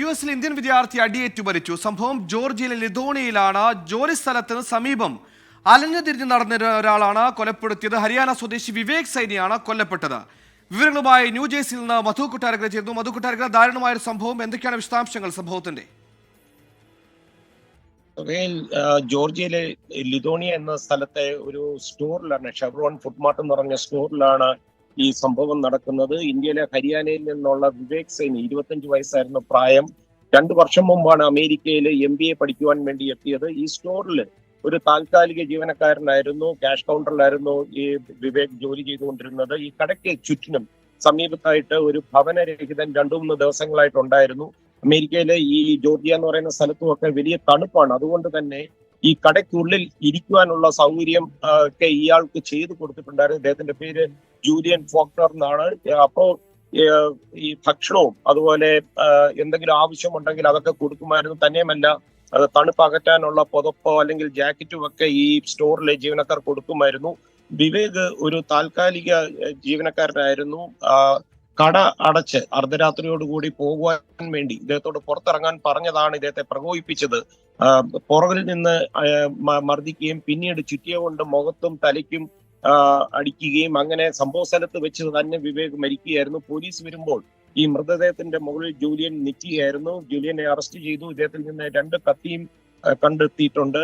U എസിൽ Indian വിദ്യാർത്ഥി അടിയേറ്റു മരിച്ചു സംഭവം ജോർജിയയിലെ ലിതോണിയയിലാണ് ജോലി സ്ഥലത്തിന് സമീപം അലഞ്ഞു തിരിഞ്ഞ് നടന്ന ഒരാളാണ് കൊലപ്പെടുത്തിയത്. ഹരിയാന സ്വദേശി വിവേക് സൈനിയാണ് കൊല്ലപ്പെട്ടത്. വിവരങ്ങളുമായി ന്യൂജേഴ്സിയിൽ നിന്ന് മധു കൊട്ടാരക്കര ചേർന്നു മധു കൊട്ടാരക്കര ദാരുണമായ ഒരു സംഭവം. എന്തൊക്കെയാണ് വിശദാംശങ്ങൾ സംഭവത്തിന്റെ? ജോർജിയയിലെ ലിതോണിയ എന്ന സ്ഥലത്തെ ഒരു സ്റ്റോറിലാണ്. ഷെവ്രോൺ ഫുഡ് മാർട്ട് എന്ന് പറഞ്ഞ സ്റ്റോറിലാണ് ഈ സംഭവം നടക്കുന്നത്. ഇന്ത്യയിലെ ഹരിയാനയിൽ നിന്നുള്ള വിവേക് സൈനി ഇരുപത്തഞ്ച് വയസ്സായിരുന്നു പ്രായം. രണ്ടു വർഷം മുമ്പാണ് അമേരിക്കയിൽ എം ബി എ പഠിക്കുവാൻ വേണ്ടി എത്തിയത്. ഈ സ്റ്റോറിൽ ഒരു താൽക്കാലിക ജീവനക്കാരനായിരുന്നു. ക്യാഷ് കൗണ്ടറിലായിരുന്നു ഈ വിവേക് ജോലി ചെയ്തുകൊണ്ടിരുന്നത്. ഈ കടയ്ക്ക് ചുറ്റിനും സമീപത്തായിട്ട് ഒരു ഭവനരഹിതൻ രണ്ടു മൂന്ന് ദിവസങ്ങളായിട്ടുണ്ടായിരുന്നു അമേരിക്കയിലെ ഈ ജോർജിയ എന്ന് പറയുന്ന സ്ഥലത്തുമൊക്കെ വലിയ തണുപ്പാണ്. അതുകൊണ്ട് തന്നെ ഈ കടയ്ക്കുള്ളിൽ ഇരിക്കുവാനുള്ള സൗകര്യം ഒക്കെ ഇയാൾക്ക് ചെയ്തു കൊടുത്തിട്ടുണ്ടായിരുന്നു. അദ്ദേഹത്തിന്റെ പേര് ജൂലിയൻ ഫോക്ടർ എന്നാണ്. അപ്പോ ഈ ഭക്ഷണവും അതുപോലെ എന്തെങ്കിലും ആവശ്യമുണ്ടെങ്കിൽ അതൊക്കെ കൊടുക്കുമായിരുന്നു. തന്നെയുമല്ല അത് തണുപ്പ് അകറ്റാനുള്ള പുതപ്പോ അല്ലെങ്കിൽ ജാക്കറ്റും ഒക്കെ ഈ സ്റ്റോറിലെ ജീവനക്കാർ കൊടുക്കുമായിരുന്നു. വിവേക് ഒരു താൽക്കാലിക ജീവനക്കാരനായിരുന്നു. കട അടച്ച് അർദ്ധരാത്രിയോടുകൂടി പോകുവാൻ വേണ്ടി ഇദ്ദേഹത്തോട് പുറത്തിറങ്ങാൻ പറഞ്ഞതാണ് ഇദ്ദേഹത്തെ പ്രകോപിപ്പിച്ചത്. പുറകിൽ നിന്ന് മർദ്ദിക്കുകയും പിന്നീട് ചുറ്റിയ കൊണ്ട് മുഖത്തും തലയ്ക്കും അടിക്കുകയും അങ്ങനെ സംഭവ സ്ഥലത്ത് വെച്ച് തന്നെ വിവേക് മരിക്കുകയായിരുന്നു. പോലീസ് വരുമ്പോൾ ഈ മൃതദേഹത്തിന്റെ മുകളിൽ ജൂലിയൻ നിൽക്കുകയായിരുന്നു. ജൂലിയനെ അറസ്റ്റ് ചെയ്തു. ഇദ്ദേഹത്തിൽ നിന്ന് രണ്ട് കത്തിയും കണ്ടെത്തിയിട്ടുണ്ട്.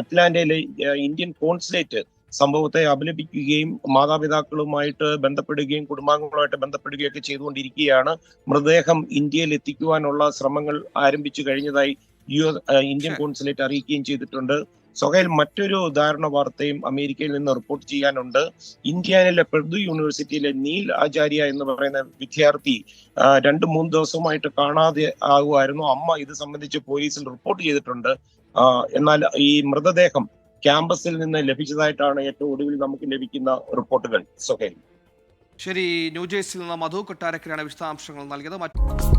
അറ്റ്ലാന്റയിലെ ഇന്ത്യൻ കോൺസുലേറ്റ് സംഭവത്തെ അപലപിക്കുകയും മാതാപിതാക്കളുമായിട്ട് ബന്ധപ്പെടുകയും കുടുംബാംഗങ്ങളുമായിട്ട് ബന്ധപ്പെടുകയും ഒക്കെ ചെയ്തുകൊണ്ടിരിക്കുകയാണ്. മൃതദേഹം ഇന്ത്യയിൽ എത്തിക്കുവാനുള്ള ശ്രമങ്ങൾ ആരംഭിച്ചു കഴിഞ്ഞതായി യു ഇന്ത്യൻ കോൺസുലേറ്റ് അറിയിക്കുകയും ചെയ്തിട്ടുണ്ട്. സൊഹൈൽ മറ്റൊരു ഉദാഹരണ വാർത്തയും അമേരിക്കയിൽ നിന്ന് റിപ്പോർട്ട് ചെയ്യാനുണ്ട്. ഇന്ത്യയിലെ പെർദു യൂണിവേഴ്സിറ്റിയിലെ നീൽ ആചാര്യ എന്ന് പറയുന്ന വിദ്യാർത്ഥി രണ്ടു രണ്ട് മൂന്ന് ദിവസമായിട്ട് കാണാതെ ആകുമായിരുന്നു അമ്മ ഇത് സംബന്ധിച്ച് പോലീസിൽ റിപ്പോർട്ട് ചെയ്തിട്ടുണ്ട്. എന്നാൽ ഈ മൃതദേഹം ക്യാമ്പസിൽ നിന്ന് ലഭിച്ചതായിട്ടാണ് ഏറ്റവും ഒടുവിൽ നമുക്ക് ലഭിക്കുന്ന റിപ്പോർട്ടുകൾ. ശരി ന്യൂജേഴ്സിയിൽ നിന്ന് മധു കൊട്ടാരക്കരയാണ് വിശദാംശങ്ങൾ നൽകിയത്. മറ്റ്